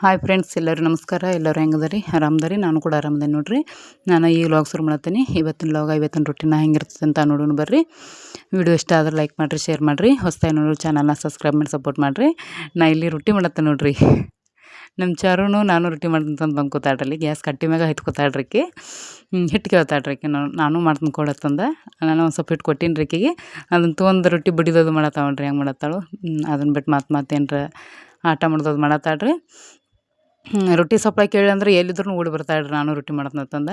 Hi friends, ಎಲ್ಲರೂ ನಮಸ್ಕಾರ. ಎಲ್ಲರೂ ಹೆಂಗದರಿ ಆರಾಮದರಿ? ನಾನು ಕೂಡ ಆರಾಮದೇನೆ ನೋಡ್ರಿ. ನಾನು ಈ ವ್ಲಾಗ್ ಶುರು ಮಾಡತ್ತೀನಿ ಇವತ್ತಿನ ವ್ಲಾಗ್ ಇವತ್ತಿನ ರೊಟ್ಟಿನ ಹೆಂಗಿರ್ತದೆ ಅಂತ ನೋಡೋಣ ಬರ್ರಿ. ವಿಡಿಯೋ ಇಷ್ಟ ಆದ್ರೆ ಲೈಕ್ ಮಾಡಿರಿ ಶೇರ್ ಮಾಡಿರಿ. ಹೊಸ್ದಾಗಿ ನೋಡೋರು ಚಾನಲ್ನ ಸಬ್ಸ್ಕ್ರೈಬ್ ಮಾಡಿ ಸಪೋರ್ಟ್ ಮಾಡಿರಿ. ನಾ ಇಲ್ಲಿ ರೊಟ್ಟಿ ಮಾಡತ್ತೆ ನೋಡ್ರಿ. ನಮ್ಮ ಚಾರುನು ನಾನು ರೊಟ್ಟಿ ಮಾಡ್ತಂತ ಬಂದು ಕೂತಾಡ್ರಲ್ಲಿ ಗ್ಯಾಸ್ ಕಟ್ಟಿ ಮ್ಯಾಗ ಹತ್ಕೊತಾಳ್ರಿ ಆಕಿ ಹಿಟ್ಟು ಕೇಳ್ತಾಳ್ರಿ ಆಕಿ ನಾನು ನಾನು ಮಾಡ್ತೀನಿ ಕೊಡತ್ತಂದ ನಾನು ಒಂದು ಸ್ವಲ್ಪ ಹಿಟ್ಟು ಕೊಟ್ಟಿನಿ ರೀ ಆಕಿಗೆ ಅದನ್ನು ತೊಗೊಂಡು ರೊಟ್ಟಿ ಬಡಿದೋದು ಮಾಡತ್ತಾವಳ್ರಿ ಹೆಂಗೆ ಮಾಡತ್ತಾಳು? ಅದನ್ನು ಬಿಟ್ಟು ಮಾತು ಮಾತೇನ್ರ ಆಟ ಮಾಡ್ದೋದು ಮಾಡತ್ತಾಳ್ರಿ ರೊಟ್ಟಿ ಸೊಪ್ಪಳ ಕೇಳಿ ಅಂದ್ರೆ ಎಲ್ಲಿದ್ರು ಓಡಿ ಬರ್ತಾಳ್ರಿ. ನಾನು ರೊಟ್ಟಿ ಮಾಡ್ತಂತಂದ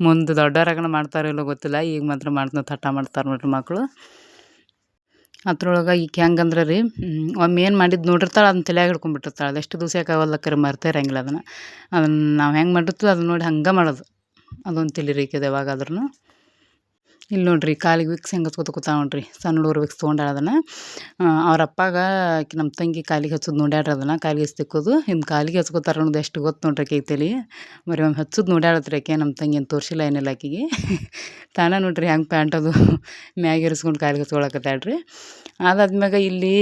ಮುಂದೆ ದೊಡ್ಡವರಾಗನ ಮಾಡ್ತಾರೋ ಇಲ್ಲೋ ಗೊತ್ತಿಲ್ಲ. ಈಗ ಮಾತ್ರ ಮಾಡ್ತಾ ಹಠ ಮಾಡ್ತಾರೆ ನೋಡ್ರಿ ಮಕ್ಕಳು ಅದ್ರೊಳಗೆ ಈಗ ಹೆಂಗಂದ್ರೆ ರೀ ಒಮ್ಮೆ ಏನು ಮಾಡಿದ್ದು ನೋಡಿರ್ತಾಳೆ, ಅದನ್ನ ತಲೆಯಾಗ ಹಿಡ್ಕೊಂಡ್ಬಿಟ್ಟಿರ್ತಾಳೆ. ಅದೆಷ್ಟು ದಿವಸ ಯಾಕಾವಲ್ಲಕ್ಕರೆ ಮರ್ತೇ ಇರಂಗಿಲ್ಲ ಅದನ್ನು. ಅದನ್ನು ನಾವು ಹೆಂಗೆ ಮಾಡಿರ್ತೀವಿ ಅದನ್ನ ನೋಡಿ ಹಂಗೆ ಮಾಡೋದು. ಅದೊಂದು ತಿಳಿರೀಕದ ಯಾವಾಗಾದ್ರೂ ಇಲ್ಲಿ ನೋಡ್ರಿ ಕಾಲಿಗೆ ವಿಕ್ಸ್ ಹೆಂಗೆ ಹಚ್ಕೋತ ಕೂತಾವ ನೋಡ್ರಿ. ಸಣ್ಣ ಹುಡುಗರು ವಿಕ್ಸ್ ತೊಗೊಂಡಾಳ ಅದನ್ನು. ಅವ್ರ ಅಪ್ಪಾಗ ನಮ್ಮ ತಂಗಿ ಕಾಲಿಗೆ ಹಚ್ಚೋದು ನೋಡ್ಯಾಡ್ರಿ ಅದನ್ನು. ಕಾಲಿಗೆ ಹಚ್ತಿಕ್ಕೋದು ಹಿಂಗೆ ಕಾಲಿಗೆ ಹಚ್ಕೋತಾರ ಅನ್ನೋದು ಎಷ್ಟು ಗೊತ್ತು ನೋಡ್ರಿ ಕೈ ತಲೆ ಮರಿ ಒಮ್ಮೆ ಹಚ್ಚೋದು ನೋಡ್ಯಾಳತ್ರಿ ಆಕೆ ನಮ್ಮ ತಂಗಿ ಏನು ತೋರಿಸಿಲ್ಲ ಏನಿಲ್ಲ ಆಕೆಗೆ. ತಾನೇ ನೋಡ್ರಿ ಹೆಂಗೆ ಪ್ಯಾಂಟ್ ಅದು. ಮ್ಯಾಗ ಇರಿಸ್ಕೊಂಡು ಕಾಲಿಗೆ ಹಚ್ಕೊಳಕತ್ತಾಳ್ರಿ. ಅದಾದ್ಮ್ಯಾಗ ಇಲ್ಲಿ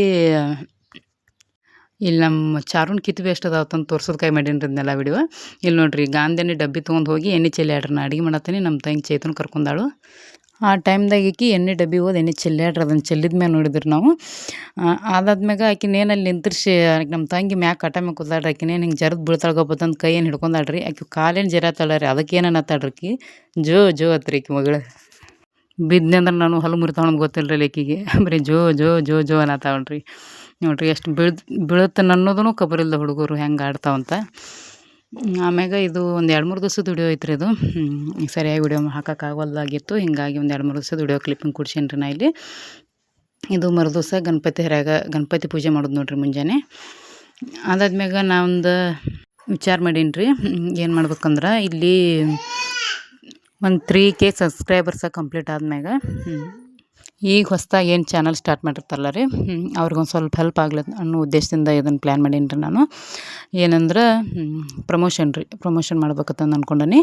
ಇಲ್ಲಿ ನಮ್ಮ ಚಾರುನ್ ಕಿತ್ಬಿ ಎಷ್ಟು ಅದಾವ ತಂದು ತೋರ್ಸೋದು ಕೈ ಮಾಡೀನಿ ಅದನ್ನೆಲ್ಲ ವಿಡಿಯೋ. ಇಲ್ಲಿ ನೋಡ್ರಿ ಗಾಂಧಿ ಡಬ್ಬಿ ತೊಗೊಂಡು ಹೋಗಿ ಎಣ್ಣೆ ಚೆಲ್ಲಾಡ್ರಿ ನಾ ಅಡುಗೆ ಮಾಡತ್ತೀನಿ. ನಮ್ಮ ತಂಗಿ ಚೈತನ್ ಕರ್ಕೊಂಡಾಳು. ಆ ಟೈಮ್ದಾಗ ಈಕಿ ಎಣ್ಣೆ ಡಬ್ಬಿ ಹೋದ, ಎಣ್ಣೆ ಚೆಲ್ಲಾಡ್ರಿ, ಅದನ್ನು ಚೆಲ್ಲಿದ ಮ್ಯಾಲ ನೋಡಿದ್ರಿ ನಾವು. ಅದಾದ್ಮ್ಯಾಗ ಆಕಿನ ಏನಲ್ಲಿ ಆಕೆ ನಮ್ಮ ತಂಗಿ ಮ್ಯಾಗ ಕಟ ಮ್ಯಾಗ ಕೂತಾಳ್ರಿ ಆಕಿನೇನು ಹಿಂಗೆ ಜರದ್ ಬೀಳ್ತಾಳ್ಗೊಬ್ಬತ್ತಂದು ಕೈ ಏನು ಹಿಡ್ಕೊಂಡಾಳ್ರಿ, ಆಕಿ ಕಾಲೇನು ಜರಾತಾಳ ರೀ ಅದಕ್ಕೆ ಏನು ಅನ್ನತ್ತಾಳ್ರಿ ಆಕಿ. ಜೋ ಜೋ ಅತ್ರಿ ಆಕಿ ಮಗಳು. ಬಿದ್ನೆ ಅಂದ್ರೆ ನಾನು ಹಲ್ಲು ಮುರಿತಾವಣ ಗೊತ್ತಿಲ್ಲ ರೀ ಆಕಿಗೆ. ಬರೀ ಜೋ ಜೋ ಜೋ ಜೋ ಅನ್ನತ್ತಾವಳ್ರಿ ನೋಡ್ರಿ ಎಷ್ಟು ಬೀಳ್ ಬೀಳುತ್ತೆ ಅನ್ನೋದೂ ಕಬರಿಲ್ದ ಹುಡುಗರು ಹೆಂಗೆ ಆಡ್ತಾವಂತ. ಆಮ್ಯಾಗ ಇದು ಒಂದು ಎರಡು ಮೂರು ದಿವ್ಸ ವಿಡಿಯೋ ಐತ್ರಿ ಇದು. ಸರಿಯಾಗಿ ವಿಡಿಯೋ ಹಾಕೋಕ್ಕಾಗಲ್ದಾಗಿತ್ತು ಹಿಂಗಾಗಿ ಒಂದು ಎರಡು ಮೂರು ದಿವಸ ವಿಡಿಯೋ ಕ್ಲಿಪ್ಪಿಂಗ್ ಕೊಡ್ಸೀನಿ ರೀ ನಾ ಇಲ್ಲಿ. ಇದು ಮರುದಿವಸ ಗಣಪತಿ ಹರ್ಯಾಗ ಗಣಪತಿ ಪೂಜೆ ಮಾಡೋದು ನೋಡ್ರಿ ಮುಂಜಾನೆ. ಅದಾದ್ಮ್ಯಾಗ ನಾವೊಂದು ವಿಚಾರ ಮಾಡೀನಿ ರೀ ಏನು ಮಾಡ್ಬೇಕಂದ್ರೆ ಇಲ್ಲಿ ಒಂದು ತ್ರೀ ಕೆ ಸಬ್ಸ್ಕ್ರೈಬರ್ಸ ಕಂಪ್ಲೀಟ್ ಆದ್ಮ್ಯಾಗ. ಈಗ ಹೊಸ್ದಾಗಿ ಏನು ಚಾನಲ್ ಸ್ಟಾರ್ಟ್ ಮಾಡಿರ್ತಾರಲ್ಲ ರೀ ಅವ್ರಿಗೊಂದು ಸ್ವಲ್ಪ ಹೆಲ್ಪ್ ಆಗ್ಲತ್ತ ಅನ್ನೋ ಉದ್ದೇಶದಿಂದ ಇದನ್ನು ಪ್ಲ್ಯಾನ್ ಮಾಡೀನಿ ರೀ ನಾನು. ಏನಂದ್ರೆ ಪ್ರಮೋಷನ್ ರೀ ಪ್ರಮೋಷನ್ ಮಾಡ್ಬೇಕಂತಂದು ಅಂದ್ಕೊಂಡೀನಿ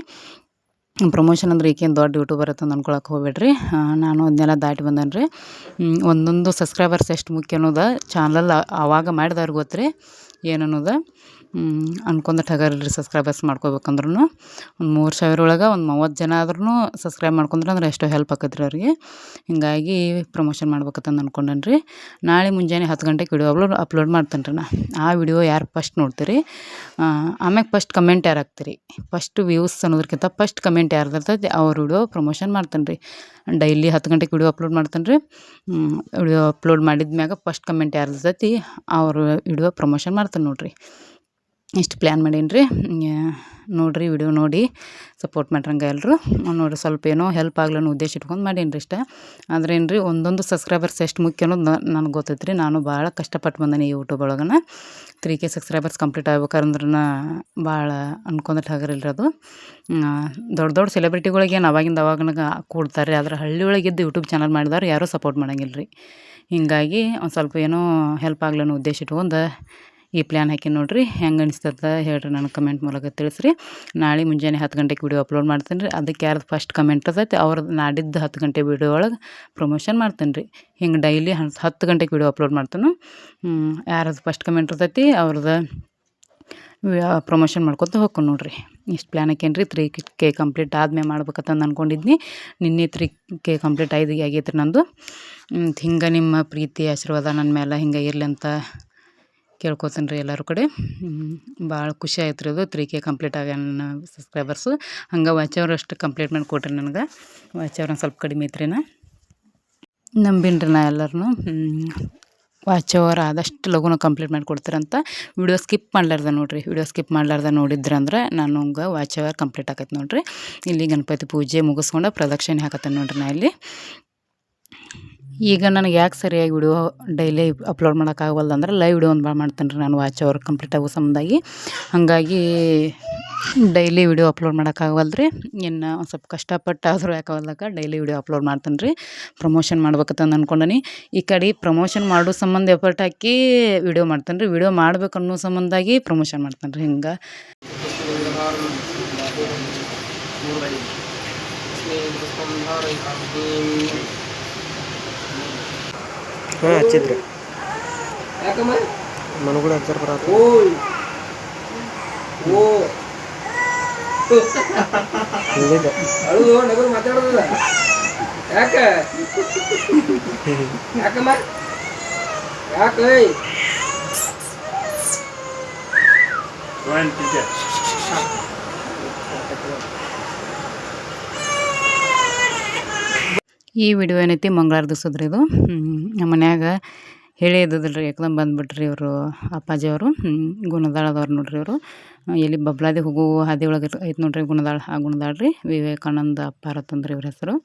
ಪ್ರಮೋಷನ್ ಅಂದ್ರೆ ಈಗೇನು ದೊಡ್ಡ ಯೂಟ್ಯೂಬರ್ ಅಂತ ಅಂದ್ಕೊಳಕ್ಕೆ ಹೋಗ್ಬೇಡ್ರಿ. ನಾನು ಅದನ್ನೆಲ್ಲ ದಾಟಿ ಬಂದೇನೆ ರೀ ಒಂದೊಂದು ಸಬ್ಸ್ಕ್ರೈಬರ್ಸ್ ಎಷ್ಟು ಮುಖ್ಯ ಅನ್ನೋದು ಚಾನಲ್ ಆವಾಗ ಮಾಡಿದವ್ರಿಗೆ ಗೊತ್ತು ರೀ ಏನು ಅನ್ನೋದು ಅನ್ಕೊಂಡಟ್ಟು ಹಗರಲ್ರಿ ಸಬ್ಸ್ಕ್ರೈಬರ್ಸ್ ಮಾಡ್ಕೋಬೇಕಂದ್ರೂ ಒಂದು ಮೂರು ಸಾವಿರ ಒಳಗೆ ಒಂದು ಮೂವತ್ತು ಜನ ಆದ್ರೂ ಸಬ್ಸ್ಕ್ರೈಬ್ ಮಾಡ್ಕೊಂಡ್ರೆ ಅಂದ್ರೆ ಎಷ್ಟೋ ಹೆಲ್ಪ್ ಆಕತ್ರಿ ಅವ್ರಿಗೆ. ಹಿಂಗಾಗಿ ಪ್ರಮೋಷನ್ ಮಾಡ್ಬೇಕಂತ ಅಂದ್ಕೊಂಡೇನಿ ರೀ ನಾಳೆ ಮುಂಜಾನೆ ಹತ್ತು ಗಂಟೆಗೆ ವಿಡಿಯೋ ಅಪ್ಲೋಡ್ ಅಪ್ಲೋಡ್ ಮಾಡ್ತೇನೆ ರೀ ನಾ. ಆ ವಿಡಿಯೋ ಯಾರು ಫಸ್ಟ್ ನೋಡ್ತೀರಿ? ಆಮ್ಯಾಗ ಫಸ್ಟ್ ಕಮೆಂಟ್ ಯಾರು ಹಾಕ್ತೀರಿ? ಫಸ್ಟ್ ವ್ಯೂಸ್ ಅನ್ನೋದಕ್ಕಿಂತ ಫಸ್ಟ್ ಕಮೆಂಟ್ ಯಾರ್ದು ಇರ್ತೈತಿ ಅವ್ರ ವಿಡಿಯೋ ಪ್ರಮೋಷನ್ ಮಾಡ್ತೇನೆ ರೀ ಡೈಲಿ ಹತ್ತು ಗಂಟೆಗೆ ವಿಡಿಯೋ ಅಪ್ಲೋಡ್ ಮಾಡ್ತೇನೆ ರೀ ವಿಡಿಯೋ ಅಪ್ಲೋಡ್ ಮಾಡಿದ ಮ್ಯಾಗ ಫಸ್ಟ್ ಕಮೆಂಟ್ ಯಾರು ಇರ್ತೈತಿ ಅವ್ರ ವಿಡಿಯೋ ಪ್ರಮೋಷನ್ ಮಾಡ್ತೇನೆ ನೋಡಿರಿ. ಇಷ್ಟು ಪ್ಲ್ಯಾನ್ ಮಾಡೀನಿ ರೀ ನೋಡಿರಿ ವಿಡಿಯೋ ನೋಡಿ ಸಪೋರ್ಟ್ ಮಾಡ್ರಂಗೆ ಎಲ್ಲರೂ ನೋಡಿರಿ ಸ್ವಲ್ಪ ಏನೋ ಹೆಲ್ಪ್ ಆಗ್ಲೋ ಉದ್ದೇಶ ಇಟ್ಕೊಂಡು ಮಾಡೀನಿ ರೀ ಇಷ್ಟ. ಆದ್ರೆ ಏನು ರೀ ಒಂದೊಂದು ಸಬ್ಸ್ಕ್ರೈಬರ್ಸ್ ಎಷ್ಟು ಮುಖ್ಯ ಅನ್ನೋದು ನನಗೆ ಗೊತ್ತೈತೆ ರೀ ನಾನು ಭಾಳ ಕಷ್ಟಪಟ್ಟು ಬಂದೇನಿ ಯೂಟ್ಯೂಬ್ ಒಳಗನ. ತ್ರೀ ಕೆ ಸಬ್ಸ್ಕ್ರೈಬರ್ಸ್ ಕಂಪ್ಲೀಟ್ ಆಗ್ಬೇಕಂದ್ರೆ ಭಾಳ ಅನ್ಕೊಂಡಟ್ಟು ಹಗರಿಲ್ರಿ ಅದು. ದೊಡ್ಡ ದೊಡ್ಡ ಸೆಲೆಬ್ರಿಟಿಗಳಿಗೆ ಏನು ಅವಾಗಿಂದ ಅವಾಗನಾಗ ಕೊಡ್ತಾರೆ ಆದರೆ ಹಳ್ಳಿ ಒಳಗಿದ್ದು ಯೂಟ್ಯೂಬ್ ಚಾನಲ್ ಮಾಡಿದವ್ರು ಯಾರೂ ಸಪೋರ್ಟ್ ಮಾಡೋಂಗಿಲ್ಲ ರೀ ಹೀಗಾಗಿ ಒಂದು ಸ್ವಲ್ಪ ಏನೋ ಹೆಲ್ಪ್ ಆಗ್ಲೋ ಉದ್ದೇಶ ಇಟ್ಕೊಂಡು ಈ ಪ್ಲ್ಯಾನ್ ಹಾಕಿ ನೋಡಿರಿ. ಹೆಂಗೆ ಅನಿಸ್ತದ ಹೇಳ್ರಿ ನನಗೆ ಕಮೆಂಟ್ ಮೂಲಕ ತಿಳಿಸ್ರಿ. ನಾಳೆ ಮುಂಜಾನೆ ಹತ್ತು ಗಂಟೆಗೆ ವಿಡಿಯೋ ಅಪ್ಲೋಡ್ ಮಾಡ್ತೇನೆ ರೀ ಅದಕ್ಕೆ ಯಾರ್ದು ಫಸ್ಟ್ ಕಮೆಂಟ್ ಇರ್ತೈತೆ ಅವ್ರದ್ದು ನಾಡಿದ್ದು ಹತ್ತು ಗಂಟೆ ವಿಡಿಯೋ ಒಳಗೆ ಪ್ರಮೋಷನ್ ಮಾಡ್ತೇನೆ ರೀ ಹಿಂಗೆ ಡೈಲಿ ಹತ್ತು ಗಂಟೆಗೆ ವಿಡಿಯೋ ಅಪ್ಲೋಡ್ ಮಾಡ್ತೇನೆ. ಯಾರದು ಫಸ್ಟ್ ಕಮೆಂಟ್ ಇರ್ತೈತಿ ಅವ್ರದ್ದು ಪ್ರಮೋಷನ್ ಮಾಡ್ಕೊತ ಹೋಗ್ಕೊಂಡು ನೋಡ್ರಿ. ಇಷ್ಟು ಪ್ಲ್ಯಾನ್ ಹಾಕೇನ್ರಿ ತ್ರೀ ಕೆ ಕಂಪ್ಲೀಟ್ ಆದ್ಮೇಲೆ ಮಾಡ್ಬೇಕಂತಂದು ಅಂದ್ಕೊಂಡಿದ್ನಿ ನಿನ್ನೆ ತ್ರೀ ಕೆ ಕಂಪ್ಲೀಟ್ ಆಯ್ದು ಆಗೈತೆ ನಂದು. ಹಿಂಗೆ ನಿಮ್ಮ ಪ್ರೀತಿ, ಆಶೀರ್ವಾದ ನನ್ನ ಮೇಲೆ ಹಿಂಗೆ ಇರಲಿ ಅಂತ ಕೇಳ್ಕೊತೀನಿ ರೀ ಎಲ್ಲರ ಕಡೆ. ಭಾಳ ಖುಷಿ ಆಯ್ತು ರೀ ಅದು. ತ್ರೀ ಕೆ ಕಂಪ್ಲೀಟ್ ಆಗ್ಯಾನ ಸಬ್ಸ್ಕ್ರೈಬರ್ಸು ಹಂಗೆ ವಾಚ್ ಅವರ್ ಅಷ್ಟು ಕಂಪ್ಲೀಟ್ ಮಾಡಿ ಕೊಟ್ರಿ ನನಗೆ. ವಾಚ್ ಅವರ್ ಸ್ವಲ್ಪ ಕಡಿಮೆ ಐತ್ರಿ ನಾ. ನಂಬಿನ್ರಿ ನಾ ಎಲ್ಲರೂ ವಾಚ್ ಅವರ್ ಆದಷ್ಟು ಲಘುನ ಕಂಪ್ಲೀಟ್ ಮಾಡಿ ಕೊಡ್ತೀರಂತ ವಿಡಿಯೋ ಸ್ಕಿಪ್ ಮಾಡ್ಲಾರ್ದ ನೋಡಿರಿ. ವಿಡಿಯೋ ಸ್ಕಿಪ್ ಮಾಡ್ಲಾರ್ದ ನೋಡಿದ್ರಂದ್ರೆ ನನಗೆ ವಾಚ್ ಅವರ್ ಕಂಪ್ಲೀಟ್ ಆಗತ್ತೆ ನೋಡಿರಿ. ಇಲ್ಲಿ ಗಣಪತಿ ಪೂಜೆ ಮುಗಿಸ್ಕೊಂಡು ಪ್ರದಕ್ಷಿಣೆ ಹಾಕತ್ತೆ ನೋಡ್ರಿ ನಾ ಇಲ್ಲಿ. ಈಗ ನನಗೆ ಯಾಕೆ ಸರಿಯಾಗಿ ವಿಡಿಯೋ ಡೈಲಿ ಅಪ್ಲೋಡ್ ಮಾಡೋಕ್ಕಾಗವಲ್ದು ಅಂದ್ರೆ ಲೈವ್ ವಿಡಿಯೋ ಒಂದು ಭಾಳ ಮಾಡ್ತೇನೆ ರೀ ನಾನು ವಾಚ್ ಅವರ್ ಕಂಪ್ಲೀಟ್ ಆಗೋ ಸಂಬಂಧಾಗಿ ಹಾಗಾಗಿ ಡೈಲಿ ವಿಡಿಯೋ ಅಪ್ಲೋಡ್ ಮಾಡೋಕ್ಕಾಗವಲ್ದು ರೀ ಇನ್ನು ಒಂದು ಸ್ವಲ್ಪ ಕಷ್ಟಪಟ್ಟು ಆದರೂ ಯಾಕಾಗಲ್ಲಕ್ಕ ಡೈಲಿ ವಿಡಿಯೋ ಅಪ್ಲೋಡ್ ಮಾಡ್ತೇನೆ ರೀ ಪ್ರಮೋಷನ್ ಮಾಡ್ಬೇಕಂತ ಅಂದ್ಕೊಂಡೀನಿ ಈ ಕಡೆ ಪ್ರಮೋಷನ್ ಮಾಡೋ ಸಂಬಂಧ ಎಫರ್ಟ್ ಹಾಕಿ ವಿಡಿಯೋ ಮಾಡ್ತೇನೆ ರೀ ವಿಡಿಯೋ ಮಾಡ್ಬೇಕು ಅನ್ನೋ ಸಂಬಂಧಾಗಿ ಪ್ರಮೋಷನ್ ಮಾಡ್ತೇನೆ ರೀ ಹಿಂಗೆ ಹಾಂ ಹಚ್ಚಿದ್ರಿ. ಯಾಕಮ್ಮ? ಮನಗಳು ಹಚ್ಚಾರ ಬರ ಮಾತಾಡೋದಿಲ್ಲ ಯಾಕ? ಯಾಕಮ್ಮ? ಯಾಕ ಈ ವಿಡಿಯೋ ಏನೈತಿ ಮಂಗಳಾರ ದಿವ್ಸದ್ರಿ ಇದು. ನಮ್ಮ ಮನ್ಯಾಗ ಹೇಳೇ ರೀ ಏಕದಮ್ ಬಂದುಬಿಟ್ರಿ ಇವರು ಅಪ್ಪಾಜಿಯವರು ಗುಣದಾಳದವ್ರು ನೋಡ್ರಿ ಇವರು. ಎಲ್ಲಿ ಬಬ್ಲಾದಿ ಹೋಗೋ ಹಾದಿ ಒಳಗೆ ಐತೆ ನೋಡ್ರಿ ಗುಣದಾಳ ಆ ಗುಣದಾಳ ರೀ, ವಿವೇಕಾನಂದ ಅಪ್ಪಾರ ತಂದ್ರಿ ಇವ್ರ ಹೆಸರು.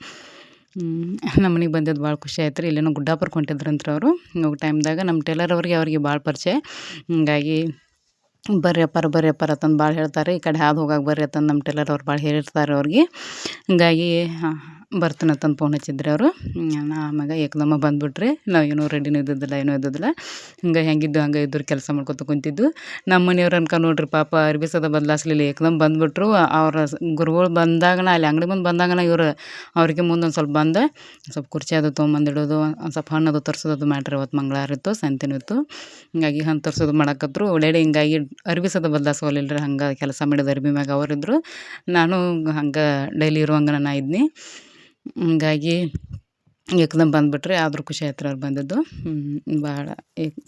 ನಮ್ಮ ಮನೆಗೆ ಬಂದಿದ್ದು ಭಾಳ ಖುಷಿ ಆಯ್ತು ರೀ ಇಲ್ಲೇನೋ ಗುಡ್ಡಾಪುರ ಹೊಂಟಿದ್ರಂತ್ರಿ ಅವರು. ಹೋಗೋ ಟೈಮ್ದಾಗ ನಮ್ಮ ಟೇಲರ್ ಅವ್ರಿಗೆ ಅವ್ರಿಗೆ ಭಾಳ ಪರಿಚಯ. ಹಿಂಗಾಗಿ ಬರ್ರಿ ಅಪ್ಪಾರ ಬರ್ರಿ ಅಪ್ಪಾರ ಅಂತಂದು ಭಾಳ ಹೇಳ್ತಾರೆ. ಈ ಕಡೆ ಹಾದು ಹೋಗಕ್ಕೆ ಬರ್ರಿ ಅಂತಂದು ನಮ್ಮ ಟೇಲರ್ ಅವ್ರು ಭಾಳ ಹೇಳಿರ್ತಾರೆ ಅವ್ರಿಗೆ. ಹಿಂಗಾಗಿ ಬರ್ತೀನಂತಂದು ಫೋನ್ ಹಚ್ಚಿದ್ರು ಅವರು. ಆಮ್ಯಾಗ ಏಕದಮ್ಮ ಬಂದ್ಬಿಟ್ರಿ ನಾವು ಏನೂ ರೆಡಿನೂ ಇದ್ದಿದ್ದಿಲ್ಲ, ಏನೂ ಇದ್ದಿದ್ದಿಲ್ಲ. ಹಿಂಗೆ ಹೆಂಗಿದ್ದು, ಹಂಗೆ ಇದ್ರು ಕೆಲಸ ಮಾಡ್ಕೊತ ಕುಂತಿದ್ದು. ನಮ್ಮ ಮನೆಯವ್ರು ಅನ್ಕ ನೋಡ್ರಿ ಪಾಪ ಅರ್ಬಿ ಸದ ಬದಲಾಸ್ಲಿಲ್ಲ ಏಕದಮ್ ಬಂದುಬಿಟ್ರು. ಅವ್ರ ಗುರುಗಳು ಬಂದಾಗನ ಅಲ್ಲಿ ಅಂಗಡಿ ಮುಂದೆ ಬಂದಾಗನ ಇವರು ಅವ್ರಿಗೆ ಮುಂದೆ ಒಂದು ಸ್ವಲ್ಪ ಬಂದು, ಸ್ವಲ್ಪ ಕುರ್ಚಿ ಅದು ತೊಗೊಂಬಂದಿಡೋದು ಒಂದು ಸ್ವಲ್ಪ ಹಣ್ಣು ಅದು ತರ್ಸೋದು ಮಾಡ್ರಿ ಅವತ್ತು ಮಂಗಳವಾರ ಇತ್ತು, ಸಂತೆನೂ ಇತ್ತು. ಹಿಂಗಾಗಿ ಹಣ್ಣು ತರ್ಸೋದು ಮಾಡಕತ್ರು. ಒಳ್ಳೆ ಹಿಂಗಾಗಿ ಅರ್ಬಿ ಸದ ಬದಲಾಸೋಲಿಲ್ಲ ರೀ ಹಂಗೆ ಕೆಲಸ ಮಾಡಿದ ಅರ್ಬಿ ಮ್ಯಾಗ ಅವರಿದ್ರು. ನಾನು ಹಂಗೆ ಡೈಲಿ ಇರುವಂಗೆ ನಾ ಇದ್ನಿ. ಹಿಂಗಾಗಿ ಏಕದಮ್ ಬಂದುಬಿಟ್ರಿ ಆದರೂ ಖುಷಿ ಆಯ್ತು ಅವ್ರು ಬಂದಿದ್ದು. ಭಾಳ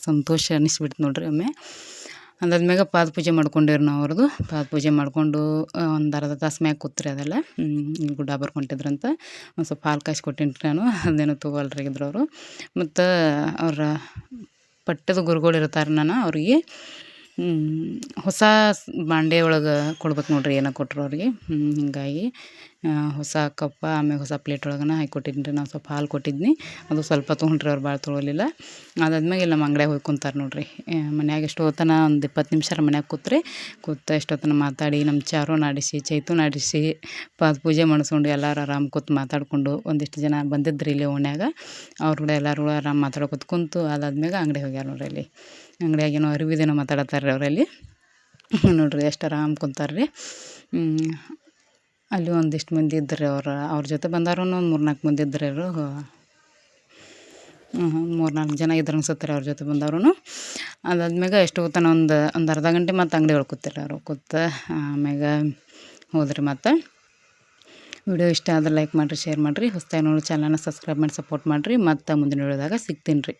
ಸಂತೋಷ ಅನ್ನಿಸ್ಬಿಡ್ತು ನೋಡ್ರಿ ಒಮ್ಮೆ. ಅದಾದ್ಮ್ಯಾಗ ಪಾದ ಪೂಜೆ ಮಾಡ್ಕೊಂಡೇವ್ರಿ ನಾವು ಅವ್ರದ್ದು. ಪಾದ ಪೂಜೆ ಮಾಡಿಕೊಂಡು ಒಂದು ಅರ್ಧ ತಾಸು ಮ್ಯಾಗ ಕೂತ್ರಿ ಅದೆಲ್ಲ. ಗುಡ್ಡ ಬರ್ಕೊಂಡಿದ್ರಂತ ಒಂದು ಸ್ವಲ್ಪ ಹಾಲು ಕಾಯಿಸಿ ಕೊಟ್ಟಿನಿ ನಾನು. ಅದೇನೋ ಇದ್ರು ಅವರು. ಮತ್ತು ಅವರ ಪಟ್ಟದ ಗುರುಗಳು ಇರ್ತಾರೆ ನಾನು ಅವ್ರಿಗೆ. ಹೊಸ ಬಾಂಡೆ ಒಳಗೆ ಕೊಡ್ಬೇಕು ನೋಡ್ರಿ ಏನೋ ಕೊಟ್ಟರು ಅವ್ರಿಗೆ. ಹೀಗಾಗಿ ಹೊಸ ಕಪ್ಪ ಆಮೇಲೆ ಹೊಸ ಪ್ಲೇಟ್ ಒಳಗನ ಹಾಕಿ ಕೊಟ್ಟಿದ್ದೀನಿ ರೀ. ನಾನು ಸ್ವಲ್ಪ ಹಾಲು ಕೊಟ್ಟಿದ್ನಿ. ಅದು ಸ್ವಲ್ಪ ತೊಗೊಂಡ್ರಿ ಅವ್ರು ಭಾಳ ತೊಗೊಳಿಲ್ಲ. ಅದಾದ್ಮೇಲೆ ಇಲ್ಲಿ ನಮ್ಮ ಅಂಗಡ್ಯಾಗ ಹೋಗಿ ಕುಂತಾರೆ ನೋಡ್ರಿ ಮನ್ಯಾಗ ಎಷ್ಟೋ ಹೊತ್ತನ ಒಂದು ಇಪ್ಪತ್ತು ನಿಮಿಷ ಮನ್ಯಾಗ ಕೂತ್ರಿ. ಕೂತ ಎಷ್ಟೊತ್ತನ ಮಾತಾಡಿ ನಮ್ಮ ಚಾರು ನಾಡಿಸಿ, ಚೈತು ನಾಡಿಸಿ, ಪಾದ ಪೂಜೆ ಮಾಡಿಸ್ಕೊಂಡು ಎಲ್ಲರೂ ಆರಾಮ್ ಕೂತ್ ಮಾತಾಡಿಕೊಂಡು ಒಂದಿಷ್ಟು ಜನ ಬಂದಿದ್ದರು ಇಲ್ಲಿ ಓಣ್ಯಾಗ. ಅವ್ರ ಕೂಡ ಎಲ್ಲರೂ ಆರಾಮ್ ಮಾತಾಡ್ಕೊತ ಕುಂತು ಅದಾದ್ಮೇಲೆ ಅಂಗಡಿ ಹೋಗ್ಯಾರ ನೋಡ್ರಿ ಅಲ್ಲಿ ಅಂಗಡಿಯಾಗ ಏನೋ ಅರಿವಿದೇನೋ ರೀ ಅವರಲ್ಲಿ. ನೋಡಿರಿ ಎಷ್ಟು ಆರಾಮ್ ಕುಂತಾರ್ರಿ. ಅಲ್ಲಿ ಒಂದಿಷ್ಟು ಮಂದಿ ಇದ್ರಿ ಅವ್ರು, ಅವ್ರ ಜೊತೆ ಬಂದಾರು ಒಂದು ಮೂರು ನಾಲ್ಕು ಮಂದಿ ಇದ್ರಿ ಅವರು. ಮೂರು ನಾಲ್ಕು ಜನ ಇದ್ರ ರೀ ಅವ್ರ ಜೊತೆ ಬಂದವ್ರು ಅದಾದ್ಮ್ಯಾಗ ಎಷ್ಟು ಹೋಗ್ತಾನೆ ಒಂದು ಒಂದು ಅರ್ಧ ಗಂಟೆ ಮತ್ತು ಅಂಗಡಿ ಒಳಗೆ ಕೂತಿರಿ ಅವರು. ಕೂತ ಆಮ್ಯಾಗ ಹೋದ್ರಿ ಮತ್ತು. ವಿಡಿಯೋ ಇಷ್ಟ ಆದ್ರೆ ಲೈಕ್ ಮಾಡಿರಿ, ಶೇರ್ ಮಾಡಿರಿ. ಹೊಸ್ದಾಗಿ ನೋಡಿ ಚಾನಲ್ನ ಸಬ್ಸ್ಕ್ರೈಬ್ ಮಾಡಿ ಸಪೋರ್ಟ್ ಮಾಡಿರಿ. ಮತ್ತು ಮುಂದಿನ ವಿಡಿಯೋದಾಗ ಸಿಗ್ತೀನಿ ರೀ.